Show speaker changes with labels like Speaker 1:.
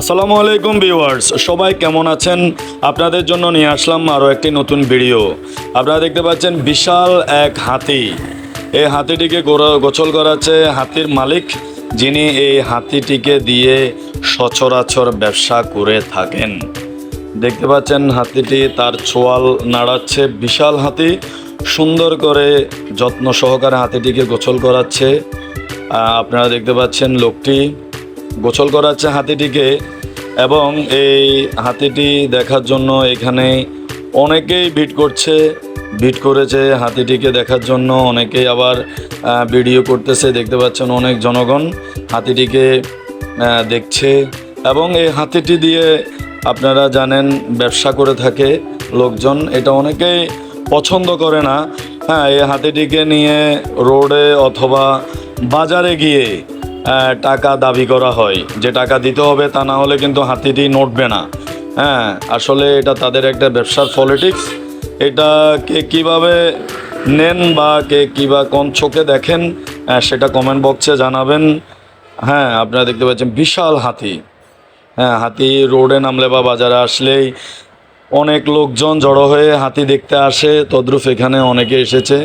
Speaker 1: আসসালামু আলাইকুম ভিউয়ার্স, সবাই কেমন আছেন? আপনাদের জন্য নিয়ে আসলাম আরও একটি নতুন ভিডিও। আপনারা দেখতে পাচ্ছেন বিশাল এক হাতি। এই হাতিটিকে গোসল করাচ্ছে হাতির মালিক, যিনি এই হাতিটিকে দিয়ে সচরাচর ব্যবসা করে থাকেন। দেখতে পাচ্ছেন হাতিটি তার ছোয়াল নাড়াচ্ছে, বিশাল হাতি। সুন্দর করে যত্ন সহকারে হাতিটিকে গোসল করাচ্ছে। আপনারা দেখতে পাচ্ছেন লোকটি গোসল করাচ্ছে হাতিটিকে এবং এই হাতিটি দেখার জন্য এখানে অনেকেই ভিড় করছে, ভিড় করেছে হাতিটিকে দেখার জন্য। অনেকেই আবার ভিডিও করতেছে, দেখতে পাচ্ছেন অনেক জনগণ হাতিটিকে দেখছে। এবং এই হাতিটি দিয়ে আপনারা জানেন ব্যবসা করে থাকে লোকজন, এটা অনেকেই পছন্দ করে না। হ্যাঁ এই হাতিটিকে নিয়ে রোডে অথবা বাজারে গিয়ে টাকা দাবি করা হয়। যে টাকা দিতে হবে তা না হলে কিন্তু হাতিটি নড়বে না। হ্যাঁ আসলে এটা তাদের একটা ব্যবসার পলিটিক্স এটা কে কীভাবে নেন বা কে কী বা কোন চোখে দেখেন সেটা কমেন্ট বক্সে জানাবেন। হ্যাঁ আপনারা দেখতে পাচ্ছেন বিশাল হাতি। হ্যাঁ হাতি রোডে নামলে বা বাজারে আসলেই অনেক লোকজন জড়ো হয়ে হাতি দেখতে আসে। তদ্রুপ এখানে অনেকে এসেছে।